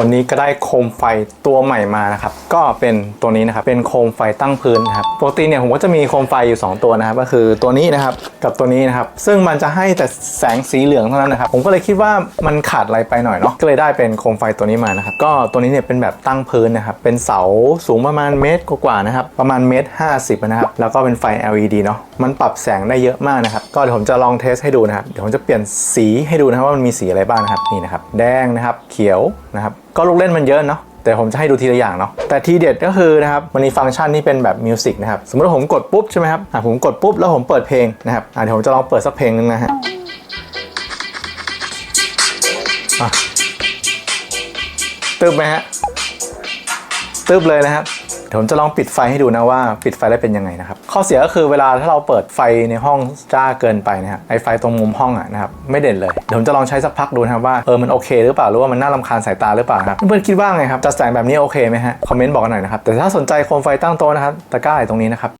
วันนี้ก็ได้โคมไฟตัวใหม่มานะครับ ก็เป็นตัวนี้นะครับ เป็นโคมไฟตั้งพื้นนะครับ ปกติเนี่ยผมก็จะมีโคมไฟอยู่ 2 ตัวนะครับ ก็คือตัวนี้นะครับ กับตัวนี้นะครับ ซึ่งมันจะให้แต่แสงสีเหลืองเท่านั้นนะครับ ผมก็เลยคิดว่ามันขาดอะไรไปหน่อยเนาะ ก็เลยได้เป็นโคมไฟตัวนี้มานะครับ ก็ตัวนี้เนี่ยเป็นแบบตั้งพื้นนะครับ เป็นเสาสูงประมาณเมตรกว่าๆนะครับ ประมาณเมตรห้าสิบนะครับ แล้วก็เป็นไฟ LED เนาะ มันปรับแสงได้เยอะมากนะครับ ก็เดี๋ยวผมจะลองเทสให้ดูนะครับ เดี๋ยวผมจะเปลี่ยนสีให้ดูนะครับว่ามันมีสีอะไรบ้างนะครับ นี่นะครับ แดงนะครับ เขียวนะครับ ก็ลูกเล่นมันเยอะเนาะแต่ผมจะให้ดูทีละอย่างเนาะแต่ทีเด็ดก็คือนะครับมันมีฟังก์ชันที่เป็นแบบมิวสิกนะครับสมมติว่าผมกดปุ๊บใช่ไหมครับอะผมกดปุ๊บแล้วผมเปิดเพลงนะครับอะเดี๋ยวผมจะลองเปิดสักเพลงนึงนะฮะอะตึบไหมฮะ ตึบเลยนะครับเดี๋ยวผมจะลองปิดไฟให้ดูนะว่าปิดไฟแล้วเป็นยังไงนะครับ ข้อเสียก็คือเวลาถ้าเราเปิดไฟในห้องจ้าเกินไปนะครับไอไฟตรงมุมห้องอะนะครับไม่เด่นเลยเดี๋ยวผมจะลองใช้สักพักดูนะครับว่าเออมันโอเคหรือเปล่าหรือว่ามันน่ารำคาญสายตาหรือเปล่าครับเพื่อนๆคิดว่าไงครับจะแสงแบบนี้โอเคไหมฮะคอมเมนต์บอกกันหน่อยนะครับแต่ถ้าสนใจโคมไฟตั้งโต๊ะนะครับตะกร้าอยู่ตรงนี้นะครับ